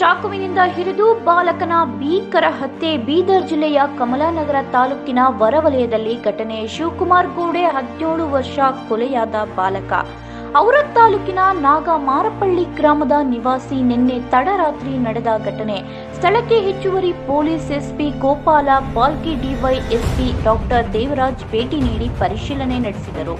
ಚಾಕುವಿನಿಂದ ಹಿಡಿದು ಬಾಲಕನ ಭೀಕರ ಹತ್ಯೆ, ಬೀದರ್ ಜಿಲ್ಲೆಯ ಕಮಲಾನಗರ ತಾಲೂಕಿನ ಹೊರವಲಯದಲ್ಲಿ ಘಟನೆ. ಶಿವಕುಮಾರ್ ಗೋಡೆ, ಹದಿನೇಳು ವರ್ಷ ಕೊಲೆಯಾದ ಬಾಲಕ. ಔರತ್ ತಾಲೂಕಿನ ನಾಗಮಾರಪಳ್ಳಿ ಗ್ರಾಮದ ನಿವಾಸಿ ನಿನ್ನೆ ತಡರಾತ್ರಿ ನಡೆದ ಘಟನೆ. ಸ್ಥಳಕ್ಕೆ ಹೆಚ್ಚುವರಿ police SP Gopala Balki DySP doctor Devaraj ಭೇಟಿ ನೀಡಿ ಪರಿಶೀಲನೆ ನಡೆಸಿದರು.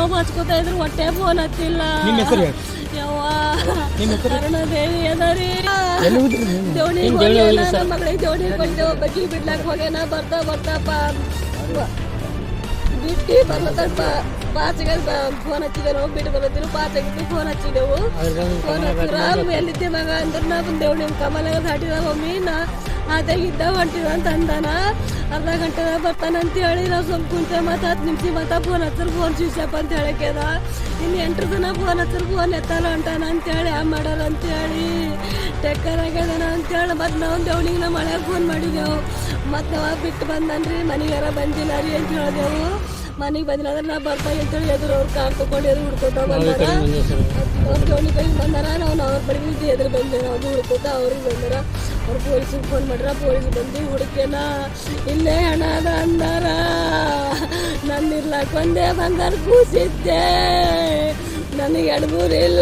ನಾವು ಹಚ್ಕೋತಾ ಇದ್ರು ಹೊಟ್ಟೆ ಫೋನ್ ಹತ್ತಿಲ್ಲ ನಿಮ್ಮ ಹೆಸರು ಹೇಳಿ ಯವ್ವ. ನಿಮ್ಮ ಹೆಸರು? ಅರುಣದೇವಿ ಅದರಿ. ಎಲ್ಲಿ ಹೋದ್ರಿ ನೀವು? ದೇವಣಿಗೆ ಏನ್ ದೇವ್ಣಿಗೆ ಹೋಗಿಲ್ಲ ಹೋಗ್ಯಾನ ಸರ್? ಮಗಳಿಗೆ ಕೊಂಡು ಬಗ್ಗಿ ಬಿಡ್ಲಾಕ್ ಹೋಗ್ಯಾನ ಬರ್ತಾ ಬರ್ತಾ ಪಾ ಬಿಟ್ಟು ಬರ್ಲತ್ತ ಪಾಚಿಗೆ ಫೋನ್ ಹಚ್ಚಿದೆವು. ಬಿಟ್ಟು ಫೋನ್ ಹಚ್ಚಿದೆವು ಫೋನ್ ಎಲ್ಲಿದ್ದೆ ಮಗ ಅಂದ್ರೆ ನಾ ಬಂದೇವು ನಿಮ್ಮ ಕಮಲಾಗ ದಾಟಿದ ಮಮ್ಮಿ ನಾ ಅದಾಗಿದ್ದ ಹೊಂಟಿದ ಅಂತ ಅಂದಾನ. ಅರ್ಧ ಗಂಟೆದಾಗ ಅಂತ ಹೇಳಿ ನಾವು ಸ್ವಲ್ಪ ಕುಂತೆ ಮತ್ತೆ ಹತ್ತು ನಿಮಿಷ ಮತ್ತೆ ಫೋನ್ ಹಚ್ಚರ್ ಫೋನ್ ಸ್ವಿಚ್ ಅಂತ ಅಂತ ಹೇಳಕ್ಯದ ಇನ್ನು ಎಂಟ್ರ ದಿನ ಫೋನ್ ಹಚ್ಚರ್ ಫೋನ್ ಎತ್ತಲ್ಲ ಹೊಂಟಾನ ಅಂತೇಳಿ ಆ ಮಾಡಲ್ಲ ಅಂತೇಳಿ ಟೆಕ್ಕರ್ ಆಗ್ಯದನ ಅಂತೇಳಿ ಮತ್ತೆ ನಾವು ದೇವನಿಗೆ ನಮ್ಮ ಮಳೆಗೆ ಫೋನ್ ಮಾಡಿದೆವು. ಮತ್ತೆ ನಾವು ಬಿಟ್ಟು ಬಂದನ್ರಿ, ಮನೆಗಾರ ಬಂದಿಲ್ಲ ರೀ ಅಂತ ಹೇಳಿದೆವು. ಮನೆಗೆ ಬಂದ್ರೆ ಅಂದ್ರೆ ನಾ ಬರ್ತಾ ಅಂತೇಳಿ ಎದುರು ಅವ್ರು ಕಾರ್ ತಗೊಂಡು ಎದುರು ಹುಡ್ಕೊತ ಬಂದಾರ. ಅವ್ರು ಜೋನಿ ಕೈಗೆ ಬಂದಾರ ನಾವು ಅವ್ರ ಬಡಿಗೆ ಎದುರು ಬಂದೆ ನಾವು ಹುಡ್ಕೋತ ಅವ್ರಿಗೆ ಬಂದಾರ. ಅವ್ರು ಪೊಲೀಸಿಗೆ ಫೋನ್ ಮಾಡ್ರ ಪೊಲೀಸ್ ಬಂದು ಹುಡುಕೇನ ಇಲ್ಲೇ ಹಣ ಅದ ಅಂದಾರ. ನನ್ನ ಇರ್ಲಾಕ ಒಂದೇ ಬಂಗಾರ ಕೂಸಿದ್ದೆ ನನಗೆ ಎಡಬೂರಿಲ್ಲ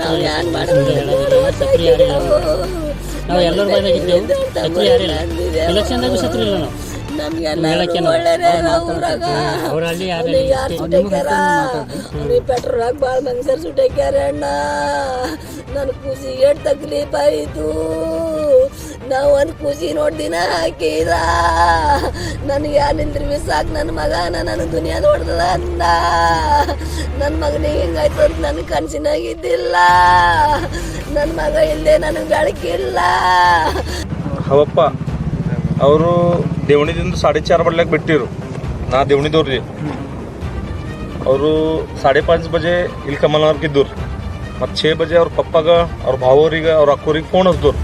ನಾವು ಇಲ್ಲ. ಮೂರು ಯಾರು ಇಲ್ಲ. ನಾವು ಎಲ್ಲರ ಬಾಯ್ದಾಗಿದ್ದೆವು ಅಂತ ಸತ್ರು ಯಾರಿಲ್ಲ. ಎಲೆಕ್ಷನ್ದಾಗೂ ಸತ್ರು ಇಲ್ಲ ನಾವು? ಪೆಟ್ರೋಲ್ ಹಾಕಿ ಭಾಳ ಮನ್ಸರ್ ಸುಟ್ಟಾಕ್ಯಾರ ಅಣ್ಣ. ನನ್ನ ಖುಷಿ ಎಷ್ಟು ತಕ್ಲೀಫ್ ಆಯಿತು? ನಾವು ಒಂದು ಖುಷಿ ನೋಡಿ ದಿನ ಹಾಕಿದ. ನನಗೆ ಮಿಸ್ ಸಾಕು ನನ್ನ ಮಗ ನನ್ನ ದುನಿಯಾ ನೋಡ್ದದ ಅಂದ ನನ್ನ ಮಗನಿಗೆ ಹಿಂಗಾಯ್ತು ಅಂತ ನನಗೆ ಕನಸಿನಾಗಿದ್ದಿಲ್ಲ ನನ್ನ ಮಗ ಇಲ್ಲದೆ ನನಗೆ ಬೆಳಕಿಲ್ಲ ಹವಪ್ಪ ಅವರು ದೇವಣಿದಿಂದ ಸಾಡೆ ಚಾರ್ ಬಡ್ಲಾಕ್ ಬಿಟ್ಟಿರು. ನಾ ದೇವಣಿದವ್ರಿ ಅವರು ಸಾಡೆ ಪಾಂಚ್ ಬಜೆ ಇಲ್ಲಿ ಕಮಲ್ನವ್ರಿಗಿದ್ದವ್ರು ಮತ್ತು ಛೇ ಬಜೆ ಅವ್ರ ಪಪ್ಪಾಗ, ಅವ್ರ ಭಾವರಿಗೆ, ಅವ್ರ ಅಕ್ಕೋರಿಗೆ ಫೋನ್ ಹಚ್ದವ್ರು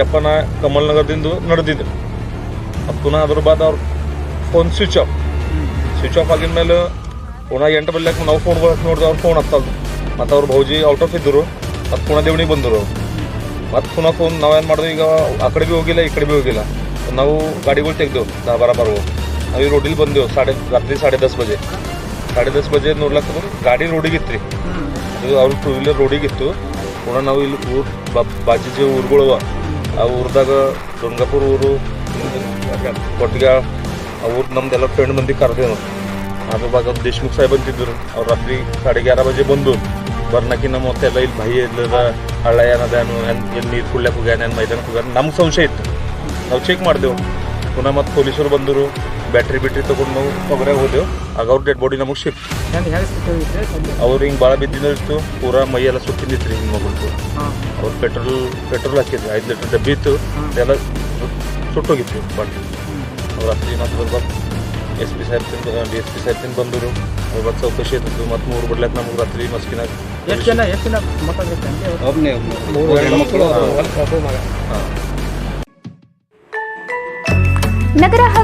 ಯಪ್ಪ ನಾ ಕಮಲ್ನಗರದಿಂದ ನಡೆದಿದ್ರು ಮತ್ತು ಪುನಃ ಅದ್ರ ಬಾದ ಅವ್ರ phone switch off switch off ಆಗಿದ ಮೇಲೆ ಪುನಃ ಎಂಟು ಬಲ್ಲಾಕ ನಾವು ಫೋನ್ ಬರಕ್ಕೆ ನೋಡಿದ್ರೆ ಅವ್ರು ಫೋನ್ ಹತ್ತಲ್ದು. ಮತ್ತು ಅವ್ರ ಭೌಜಿ ಔಟ್ ಆಫ್ ಇದ್ದರು. ಮತ್ತು ಪುನಃ ದೇವಣಿಗೆ ಬಂದರು. ಮತ್ತು ಪುನಃ ಫೋನ್ ನಾವೇನು ಮಾಡಿದ್ವಿ ಈಗ ಆ ಕಡೆ ಭೀ ಹೋಗಿಲ್ಲ, ಈ ಕಡೆ ಭೀ ಹೋಗಿಲ್ಲ. ನಾವು ಗಾಡಿಗಳು ತೆಗ್ದೆವು ದಾ ಬರ ಬಾರ ನಾವು ಈ ರೋಡಿಲಿ ಬಂದೆವು ಸಾಡೆ ರಾತ್ರಿ ಸಾಡೆ ದಸ್ ಬಜೆ. ಸಾಡೆ ದಸ್ ಬಜೆ ನೋಡ್ಲಕ್ಕ ಗಾಡಿ ಗಾಡಿ ರೋಡಿಗಿತ್ತು ರೀ ಅದು ಅವ್ರ ಟೂ ವೀಲರ್ ರೋಡಿಗಿತ್ತು ಪುನಃ ನಾವು ಇಲ್ಲಿ ಊರು ಬಾಜಿ ಊರುಗಳು ಅವ. ಆ ಊರ್ದಾಗ ದುರ್ಗಾಪುರ ಊರು ಕೊಟ್ಟಿಗೆ ಆ ಊರು ನಮ್ದೆಲ್ಲ ಫ್ರೆಂಡ್ ಮಂದಿ ಕರೆದೇವು ಅದ್ರ ಬಾಗ ದೇಶ್ಮುಖ್ ಸಾಹೇಬ್ ಅಂತಿದ್ರು. ಅವ್ರು ರಾತ್ರಿ ಸಾಡೆ ಗ್ಯಾರ ಬಜೆ ಬಂದು ನಮ್ಮ ಮೊತ್ತೆಲ್ಲ ಇಲ್ಲಿ ಭಯ ಇಲ್ಲದ ಹಳ್ಳ ಏನದೇನು ಎಲ್ಲಿ ನೀರು ಕುಡ್ಲಕ್ಕೆ ಹೋಗ್ಯಾನ, ಏನು ಮೈದಾನಕ್ಕೆ ಹೋಗ್ಯಾನ ನಮ್ಗೆ ಸಂಶಯ ಇತ್ತು. ನಾವು ಚೆಕ್ ಮಾಡಿದೆವು. ಪುನಃ ಮತ್ತೆ ಪೊಲೀಸರು ಬಂದರು. ಬ್ಯಾಟ್ರಿ ಬಿಟ್ರಿ ತೊಗೊಂಡು ನಾವು ಹೊಗರೆ ಹೋದೆವು. ಆಗ ಅವ್ರ ಡೆಡ್ ಬಾಡಿ ನಮಗೆ ಸಿಕ್ತು? ಅವ್ರು ಹಿಂಗೆ ಭಾಳ ಬಿದ್ದಿದ್ದು ಪೂರಾ ಮೈಯೆಲ್ಲ ಸುತ್ತಿಂದಿತ್ತು ರೀ ಹಿಂಗೆ ಮಗಳ್ದು. ಅವ್ರು ಪೆಟ್ರೋಲ್ ಪೆಟ್ರೋಲ್ ಹಾಕಿದ್ರು. ಐದು ಲೀಟ್ರ್ ಡಬ್ಬಿ ಇತ್ತು. ಎಲ್ಲ ಸುಟ್ಟೋಗಿತ್ತು ಬಾಟ್ಲಿ ಅವ್ರು ರಾತ್ರಿ ಮತ್ತೆ ಬರ್ಬಾರ್ದು ಎಸ್ ಪಿ ಸಾಹೇಬ್ ತಿಂದು ಡಿ ಎಸ್ ಪಿ ಸಾಹೇಬ್ ತಿಂದು ಬಂದರು. ಅವ್ರ ಸೌಕಶಿ ಚೌಕಶಿ ಇತ್ತು ಮತ್ತು ಮೂರು ಬಿಡ್ಲಕ್ಕೆ ನಮಗೆ ರಾತ್ರಿ ಮಸ್ಕಿನಾಗ ಎಷ್ಟು ಜನ ಎಷ್ಟು ಜನ ಮಕ್ಕಳು ಒಬ್ಬನೇ ಹಾಂ. ನಗರ ಹಾಗೂ